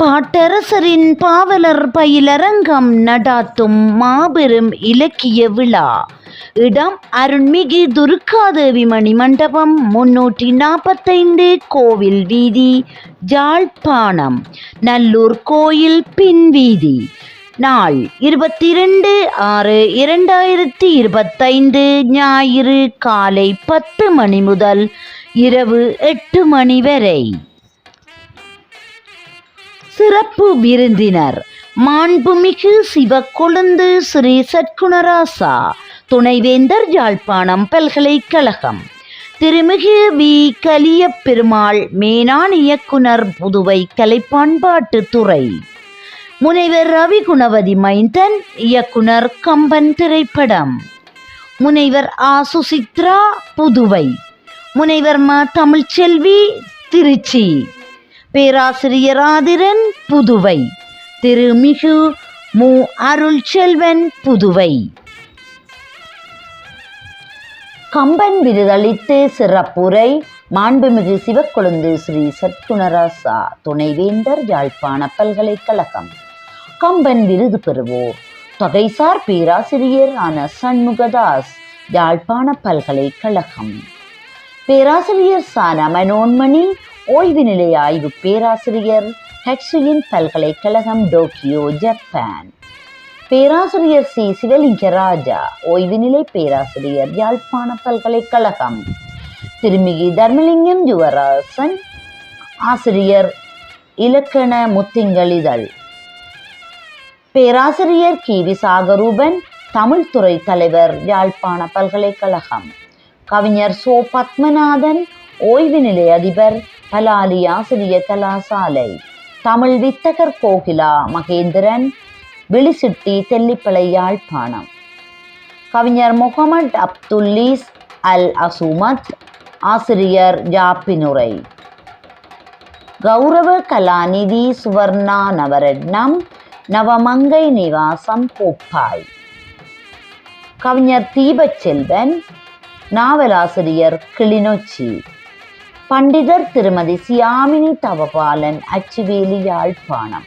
பாட்டரசரின் பாவலர் பயிலரங்கம் நடாத்தும் மாபெரும் இலக்கிய விழா. இடம் அருள்மிகு துர்காதேவி மணி மண்டபம் முன்னூற்றி நாற்பத்தைந்து கோவில் வீதி ஜாழ்ப்பாணம் நல்லூர் கோயில் பின் வீதி. நாள் இருபத்தி இரண்டு ஆறு இரண்டாயிரத்தி இருபத்தைந்து ஞாயிறு காலை பத்து மணி முதல் இரவு எட்டு மணி வரை. சிறப்பு விருந்தினர். மாண்புமிகு சிவக்கொழுந்து ஸ்ரீ சற்குணராசா துணைவேந்தர் யாழ்ப்பாணம் பல்கலைக்கழகம். திருமிகு வி. கலியப் பெருமாள் மேனான் இயக்குனர் புதுவை கலைப்பண்பாட்டு துறை. முனைவர் ரவி குணவதி மைந்தன் இயக்குனர் கம்பன் திரைப்படம். முனைவர் ஆ சுசித்ரா புதுவை. முனைவர் ம. தமிழ்ச்செல்வி திருச்சி. பேராசிரியராதிரன் புதுவை. திருமிகு மு. அருள் செல்வன் புதுவை. கம்பன் விருதளித்து சிறப்புரை மாண்புமிகு சிவக்கொழுந்து ஸ்ரீ சத்குணராசா துணைவேந்தர் யாழ்ப்பாண பல்கலைக்கழகம். கம்பன் விருது பெறுவோர் தொகைசார் பேராசிரியர் ஆன சண்முகதாஸ் யாழ்ப்பாண பல்கலைக்கழகம். பேராசிரியர் சான மனோன்மணி ஓய்வு நிலைய ஆய்வு பேராசிரியர் ஹெட்ஸியின் பல்கலைக்கழகம் டோக்கியோ ஜப்பான். பேராசிரியர் சி. சிவலிங்க ராஜா ஓய்வு நிலை பேராசிரியர் யாழ்ப்பாண பல்கலைக்கழகம். திருமிகி தர்மலிங்கம் யுவராசன் ஆசிரியர் இலக்கண முத்திங்களிதழ் பேராசிரியர் கி. வி. சாகரூபன் தமிழ்துறை தலைவர் யாழ்ப்பாண பல்கலைக்கழகம். கவிஞர் சோ. பத்மநாதன் ஓய்வு நிலை அதிபர் பலாலி ஆசிரியர் கலாசாலை தமிழ் வித்தகர் கோகிலா மகேந்திரன் விழிசிட்டி தெல்லிப்பளை யாழ்ப்பாணம். கவிஞர் முகமது அப்துல்லீஸ் அல் அசுமத் ஆசிரியர் ஜாப்பினுரை. கௌரவ கலாநிதி சுவர்ணா நவரட்னம் நவமங்கை நிவாசம் கோப்பாய் கவிஞர் தீபச்செல்வன் நாவலாசிரியர் கிளிநொச்சி. பண்டிதர் திருமதி சியாமினி தவபாலன் அச்சுவேலி யாழ்ப்பாணம்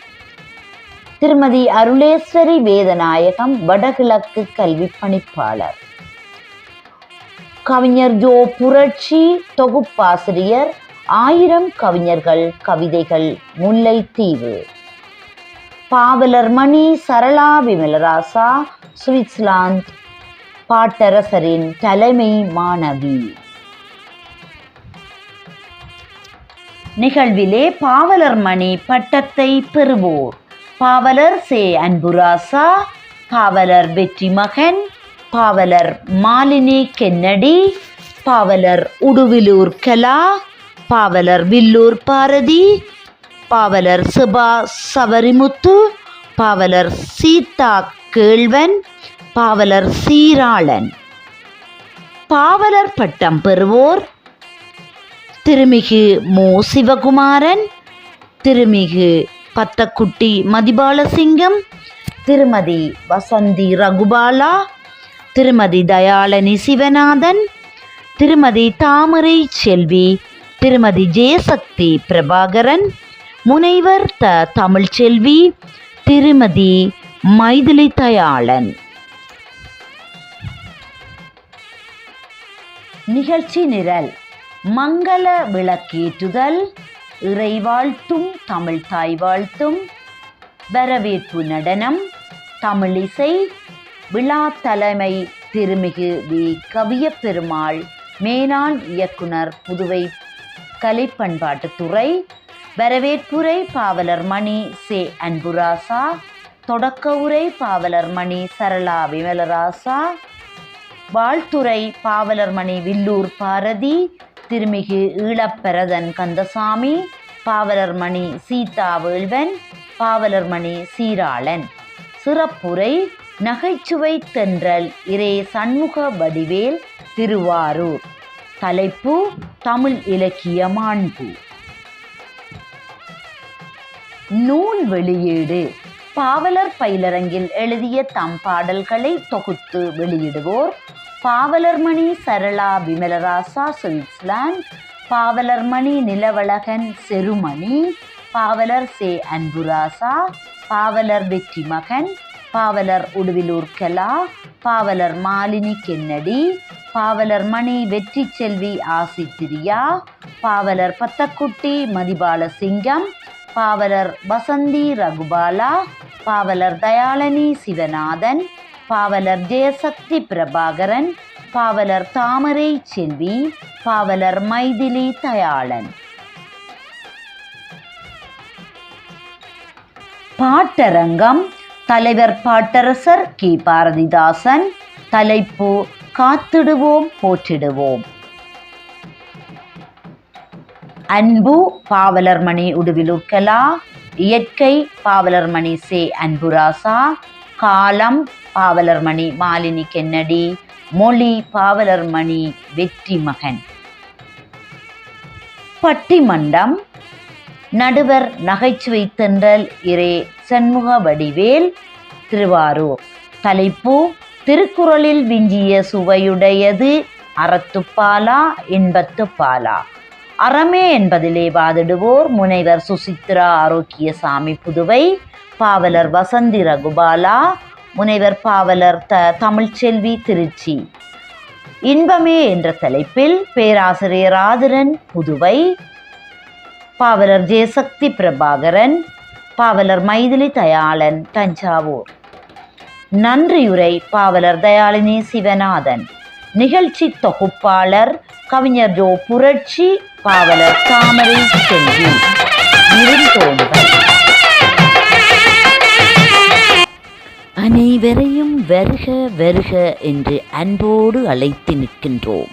திருமதி அருளேஸ்வரி வேதநாயகம் வடகிழக்கு கல்வி பணிப்பாளர். கவிஞர் ஜோ புரட்சி தொகுப்பாசிரியர் ஆயிரம் கவிஞர்கள் கவிதைகள் முல்லைத்தீவு. பாவலர் மணி சரளா விமலராசா சுவிட்சர்லாந்து பாட்டரசரின் தலைமை மாணவி. நிகழ்விலே பாவலர் மணி பட்டத்தை பெறுவோர். பாவலர் சே அன்புராசா பாவலர் வெற்றி மகன் பாவலர் மாலினி கென்னடி பாவலர் உடுவிலூர் கலா பாவலர் வில்லூர் பாரதி பாவலர் சுபா சவரிமுத்து பாவலர் சீதா கேழ்வன் பாவலர் சீராளன். பாவலர் பட்டம் பெறுவோர் திருமிகு மு. சிவகுமாரன் திருமிகு பத்தக்குட்டி மதிபாலசிங்கம் திருமதி வசந்தி ரகுபாலா திருமதி தயாளனி சிவநாதன் திருமதி தாமரை செல்வி திருமதி ஜெயசக்தி பிரபாகரன் முனைவர் த தமிழ்ச்செல்வி திருமதி மைதிலி தயாளன். நிகழ்ச்சி நிரல். மங்கள விளக்கேற்றுதல். இறைவாழ்த்தும் தமிழ் தாய் வாழ்த்தும். வரவேற்பு நடனம் தமிழிசை விழா தலைமை திருமிகு வி. கவிய பெருமாள் மேனாள் இயக்குனர் புதுவை கலைப்பண்பாட்டுத்துறை. வரவேற்புரை பாவலர் மணி சே. அன்புராசா. தொடக்க உரை பாவலர் மணி சரளா விமலராசா. வாழ்த்துறை பாவலர் மணி வில்லூர் பாரதி. திருமிகு ஈழப்பரதன் கந்தசாமி பாவலர் மணி சீதா வேள்வன் பாவலர் மணி சீராளன். சிறப்புரை நகைச்சுவை தென்றல் இரே சண்முக வடிவேல் திருவாரூர். தலைப்பு தமிழ் இலக்கிய மாண்பு. நூல் வெளியீடு. பாவலர் பயிலரங்கில் எழுதிய தம் பாடல்களை தொகுத்து வெளியிடுவோர் பாவலர்மணி சரளா விமலராசா சுவிட்சர்லாந்து. பாவலர்மணி நிலவழகன் செருமணி. பாவலர் சே அன்புராசா. பாவலர் வெற்றி மகன் பாவலர் உடுவிலூர் கலா. பாவலர் மாலினி கென்னடி. பாவலர் மணி வெற்றி செல்வி ஆசித்திரியா. பாவலர் பத்தக்குட்டி மதிபால சிங்கம் பாவலர் வசந்தி ரகுபாலா. பாவலர் தயாளனி சிவநாதன். பாவலர் ஜெயசக்தி பிரபாகரன் பாவலர் தாமரை செல்வி பாவலர் மைதிலி தயாளன். பாட்டரங்கம் தலைவர் பாட்டரசர் கி. பாரதிதாசன் தலைப்பு காத்திடுவோம் போற்றிடுவோம். அன்பு பாவலர் மணி உடுவிலுக்கலா இயற்கை பாவலர் மணி சே. அன்புராசா காலம் பாவலர்மணி மாலினி கென்னடி மொழி பாவலர்மணி வெற்றி மகன் பட்டிமண்டம் நடுவர் நகைச்சுவை தென்றல் இரே சண்முக வடிவேல் திருவாரூர். தலைப்பு திருக்குறளில் விஞ்சிய சுவையுடையது அறத்துப்பாலா இன்பத்துப்பாலா. அறமே என்பதிலே வாதிடுவோர் முனைவர் சுசித்ரா ஆரோக்கியசாமி புதுவை பாவலர் வசந்தி ரகுபாலா முனைவர் பாவலர் த தமிழ்ச்செல்வி திருச்சி. இன்பமே என்ற தலைப்பில் பேராசிரியர் ஆதிரன் புதுவை. பாவலர் ஜெயசக்தி பிரபாகரன் பாவலர் மைதிலி தயாளன் தஞ்சாவூர். நன்றியுரை பாவலர் தயாளினி சிவநாதன். நிகழ்ச்சி தொகுப்பாளர் கவிஞர் ஜோ புரட்சி பாவலர் தாமரை செல்வி. இருந்தோம்பல் அனைவரையும் வருக வருக என்று அன்போடு அழைத்து நிற்கின்றோம்.